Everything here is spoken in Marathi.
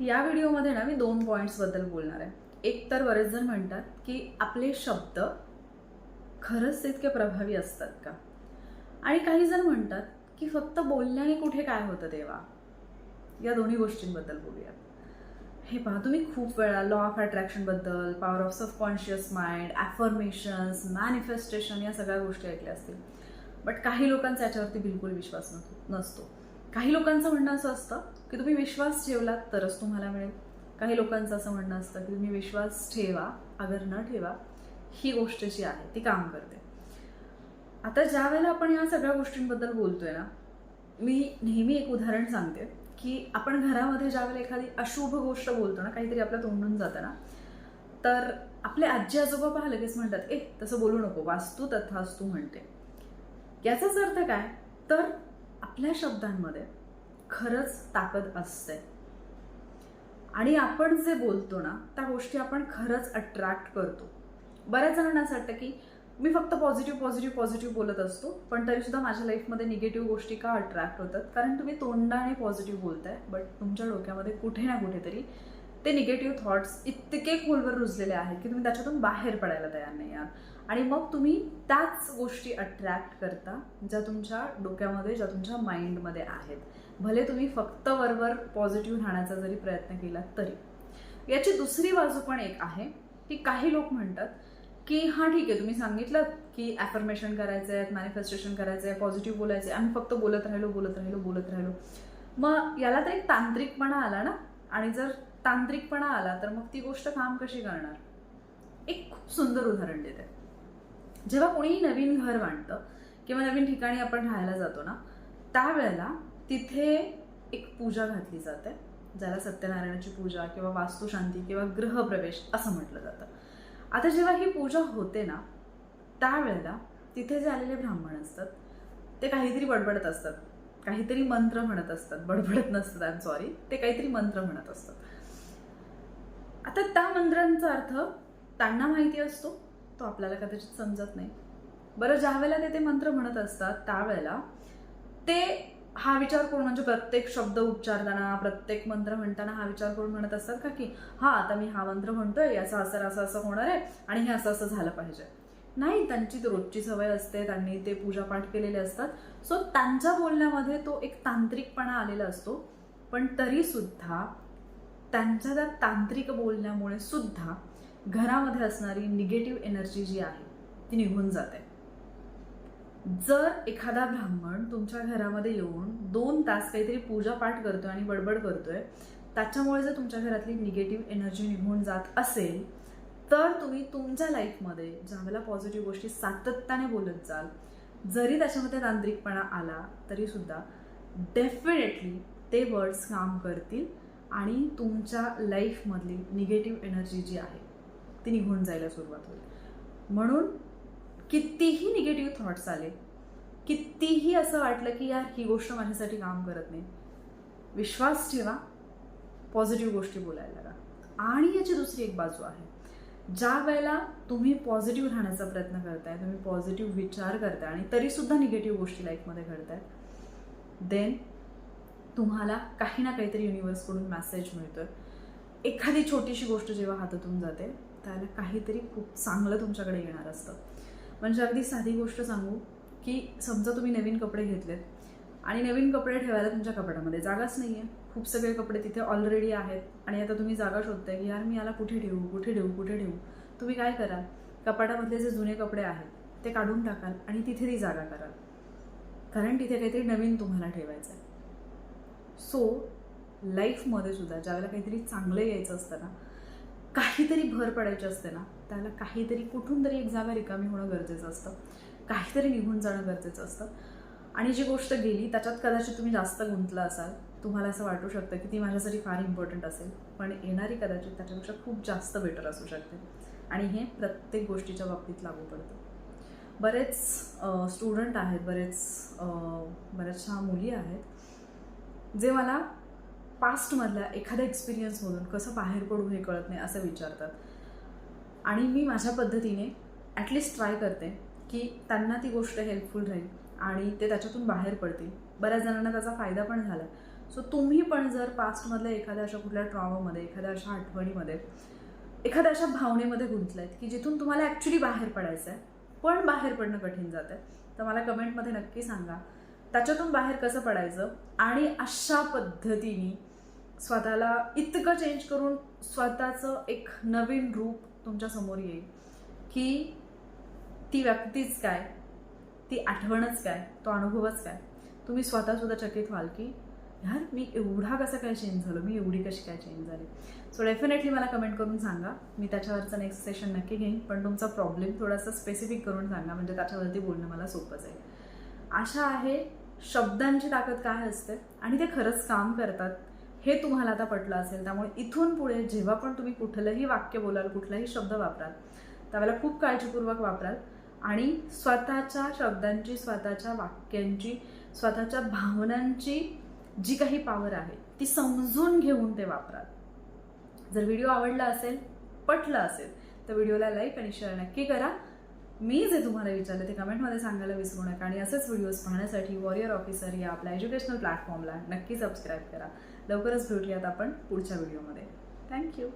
या व्हिडिओमध्ये ना मी दोन पॉईंट्सबद्दल बोलणार आहे. एक तर बरेच जण म्हणतात की आपले शब्द खरंच इतके प्रभावी असतात का? आणि काही जण म्हणतात की फक्त बोलण्याने कुठे काय होतं तेव्हा या दोन्ही गोष्टींबद्दल बोलूया हे पहा तुम्ही खूप वेळा law of अट्रॅक्शनबद्दल power of subconscious mind affirmations manifestation या सगळ्या गोष्टी ऐकल्या असतील. बट काही लोकांचा याच्यावरती बिलकुल विश्वास नसतो नसतो. काही लोकांचं म्हणणं असं असतं की तुम्ही विश्वास ठेवलात तरच तुम्हाला मिळेल. काही लोकांचं असं म्हणणं असतं की तुम्ही विश्वास ठेवा अगर न ठेवा ही गोष्ट जी आहे ती काम करते. आता ज्या वेळेला आपण या सगळ्या गोष्टींबद्दल बोलतोय ना मी नेहमी एक उदाहरण सांगते की आपण घरामध्ये ज्यावेळेला एखादी अशुभ गोष्ट बोलतो ना काहीतरी आपल्या तोंडून जातं ना तर आपले आजी आजोबा पहा लगेच म्हणतात ए तसं बोलू नको वास्तू तथास्तू म्हणते. याचाच अर्थ काय? तर आपल्या शब्दांमध्ये खरंच ताकद असते. आणि आपण जे बोलतो ना त्या गोष्टी आपण खरंच अट्रॅक्ट करतो. बऱ्याच जणांना असं वाटतं की मी फक्त पॉझिटिव्ह पॉझिटिव्ह पॉझिटिव्ह बोलत असतो पण तरीसुद्धा माझ्या लाईफमध्ये निगेटिव्ह गोष्टी का अट्रॅक्ट होतात? कारण तुम्ही तोंडाने पॉझिटिव्ह बोलताय बट तुमच्या डोक्यामध्ये कुठे ना कुठेतरी ते निगेटिव्ह थॉट्स इतके खोलवर रुजलेले आहेत की तुम्ही त्याच्यातून बाहेर पडायला तयार नाही आहात. आणि मग तुम्ही त्याच गोष्टी अट्रॅक्ट करता ज्या तुमच्या डोक्यामध्ये ज्या तुमच्या माइंडमध्ये आहेत. भले तुम्ही फक्त वरवर पॉझिटिव्ह राहण्याचा जरी प्रयत्न केला तरी. याची दुसरी बाजू पण एक आहे की काही लोक म्हणतात की हां ठीक आहे तुम्ही सांगितलं की ॲफर्मेशन करायचं आहे मॅनिफेस्टेशन करायचं आहे पॉझिटिव्ह बोलायचं आहे आम्ही फक्त बोलत राहिलो बोलत राहिलो बोलत राहिलो. मग याला तर एक तांत्रिकपणा आला ना? आणि जर तांत्रिकपणा आला तर मग ती गोष्ट काम कशी करणार? एक खूप सुंदर उदाहरण देते. जेव्हा कोणीही नवीन घर मांडतं किंवा नवीन ठिकाणी आपण राहायला जातो ना त्यावेळेला तिथे एक पूजा घातली जाते ज्याला सत्यनारायणाची पूजा किंवा वास्तुशांती किंवा गृहप्रवेश असं म्हटलं जातं. आता जेव्हा ही पूजा होते ना त्यावेळेला तिथे जे आलेले ब्राह्मण असतात ते काहीतरी बडबडत असतात. काहीतरी मंत्र म्हणत असतात. बडबडत नसतात आय एम सॉरी ते काहीतरी मंत्र म्हणत असतात. आता त्या मंत्रांचा अर्थ त्यांना माहिती असतो तो आपल्याला कदाचित समजत नाही. बरं ज्या वेळेला ते ते मंत्र म्हणत असतात त्यावेळेला ते हा विचार करून म्हणजे प्रत्येक शब्द उच्चारताना प्रत्येक मंत्र म्हणताना हा विचार करून म्हणत असतात का की हा आता मी हा मंत्र म्हणतोय याचा असर असं असं होणार आहे आणि हे असं असं झालं पाहिजे. नाही त्यांची रोजची सवय असते त्यांनी ते पूजापाठ केलेले असतात. सो त्यांच्या बोलण्यामध्ये तो एक तांत्रिकपणा आलेला असतो. पण तरी सुद्धा त्यांच्या त्या तांत्रिक बोलण्यामुळे सुद्धा घरामध्ये असणारी निगेटिव्ह एनर्जी जी आहे ती निघून जाते. जर एखादा ब्राह्मण तुमच्या घरामध्ये येऊन दोन तास काहीतरी पूजा पाठ करतोय आणि बडबड करतोय त्याच्यामुळे जर तुमच्या घरातली निगेटिव्ह एनर्जी निघून जात असेल तर तुम्ही तुमच्या लाईफमध्ये ज्यावेळेला पॉझिटिव्ह गोष्टी सातत्याने बोलत जाल जरी त्याच्यामध्ये तांत्रिकपणा आला तरीसुद्धा डेफिनेटली ते वर्ड्स काम करतील आणि तुमच्या लाईफमधली निगेटिव्ह एनर्जी जी आहे ती निघून जायला सुरुवात होईल. म्हणून कितीही निगेटिव्ह थॉट्स आले कितीही असं वाटलं की यार ही गोष्ट माझ्यासाठी काम करत नाही विश्वास ठेवा पॉझिटिव्ह गोष्टी बोलायला लागा. आणि याची दुसरी एक बाजू आहे. ज्या वेळेला तुम्ही पॉझिटिव्ह राहण्याचा प्रयत्न करताय तुम्ही पॉझिटिव्ह विचार करताय आणि तरीसुद्धा निगेटिव्ह गोष्टी लाईफमध्ये घडतायत देन तुम्हाला काही ना काहीतरी युनिवर्सकडून मेसेज मिळतोय. एखादी छोटीशी गोष्ट जेव्हा हातातून जाते त्याला काहीतरी खूप चांगलं तुमच्याकडे येणार असतं. म्हणजे अगदी साधी गोष्ट सांगू की समजा तुम्ही नवीन कपडे घेतलेत आणि नवीन कपडे ठेवायला तुमच्या कपाटामध्ये जागाच नाही आहे खूप सगळे कपडे तिथे ऑलरेडी आहेत आणि आता तुम्ही जागा शोधताय की यार मी याला कुठे ठेवू कुठे ठेवू कुठे ठेवू? तुम्ही काय कराल? कपाटामधले जे जुने कपडे आहेत ते काढून टाकाल आणि तिथे ती जागा कराल. कारण तिथे काहीतरी नवीन तुम्हाला ठेवायचं आहे सो लाईफमध्ये सुद्धा ज्यावेळेला काहीतरी चांगलं यायचं असतं ना काहीतरी भर पडायची असते ना त्याला काहीतरी कुठून तरी एक जागा रिकामी होणं गरजेचं असतं. काहीतरी निघून जाणं गरजेचं असतं. आणि जी गोष्ट गेली त्याच्यात कदाचित तुम्ही जास्त गुंतला असाल तुम्हाला असं वाटू शकतं की ती माझ्यासाठी फार इम्पॉर्टंट असेल. पण येणारी कदाचित त्याच्यापेक्षा खूप जास्त बेटर असू शकते. आणि हे प्रत्येक गोष्टीच्या बाबतीत लागू पडतं. बरेच स्टुडंट आहेत बरेच बऱ्याचशा मुली आहेत जे मला पास्टमधला एखाद्या एक्सपिरियन्समधून कसं बाहेर पडू हे कळत नाही असं विचारतात. आणि मी माझ्या पद्धतीने ॲटलिस्ट ट्राय करते की त्यांना ती गोष्ट हेल्पफुल राहील आणि ते त्याच्यातून बाहेर पडतील. बऱ्याच जणांना त्याचा फायदा पण झाला. सो तुम्ही पण जर पास्टमधल्या एखाद्या अशा कुठल्या ट्रॉमामध्ये एखाद्या अशा आठवणीमध्ये एखाद्या अशा भावनेमध्ये गुंतलायत की जिथून तुम्हाला ॲक्च्युली बाहेर पडायचं आहे पण बाहेर पडणं कठीण जात आहे तर मला कमेंटमध्ये नक्की सांगा. त्याच्यातून बाहेर कसं पडायचं आणि अशा पद्धतीने स्वतःला इतकं चेंज करून स्वतःचं एक नवीन रूप तुमच्यासमोर येईल. की ती व्यक्तीच काय? ती आठवणच काय? तो अनुभवच काय? तुम्ही स्वतः सुद्धा चकित व्हाल की यार मी एवढा कसा काय चेंज झालो? मी एवढी कशी काय चेंज झाली? सो डेफिनेटली मला कमेंट करून सांगा. मी त्याच्यावरचं नेक्स्ट सेशन नक्की घेईन. पण तुमचा प्रॉब्लेम थोडासा स्पेसिफिक करून सांगा. म्हणजे त्याच्यावरती बोलणं मला सोपं जाईल आशा आहे शब्दांची ताकद काय असते? आणि ते खरंच काम करतात. हे तुम्हाला आता पटलं असेल त्यामुळे इथून पुढे जेव्हा पण तुम्ही कुठलंही वाक्य बोलाल कुठलाही शब्द वापराल त्यावेळेला खूप काळजीपूर्वक वापराल आणि स्वतःच्या शब्दांची स्वतःच्या वाक्यांची स्वतःच्या भावनांची जी काही पॉवर आहे ती समजून घेऊन ते वापराल. जर व्हिडिओ आवडला असेल पटला असेल तर व्हिडिओला लाईक आणि शेअर नक्की करा. मी जे तुम्हाला विचारलं ते कमेंटमध्ये सांगायला विसरू नका आणि असेच व्हिडिओज पाहण्यासाठी वॉरियर ऑफिसर या आपल्या एज्युकेशनल प्लॅटफॉर्मला नक्की सबस्क्राईब करा. लवकरच भेटूयात आपण पुढच्या व्हिडिओमध्ये. थँक्यू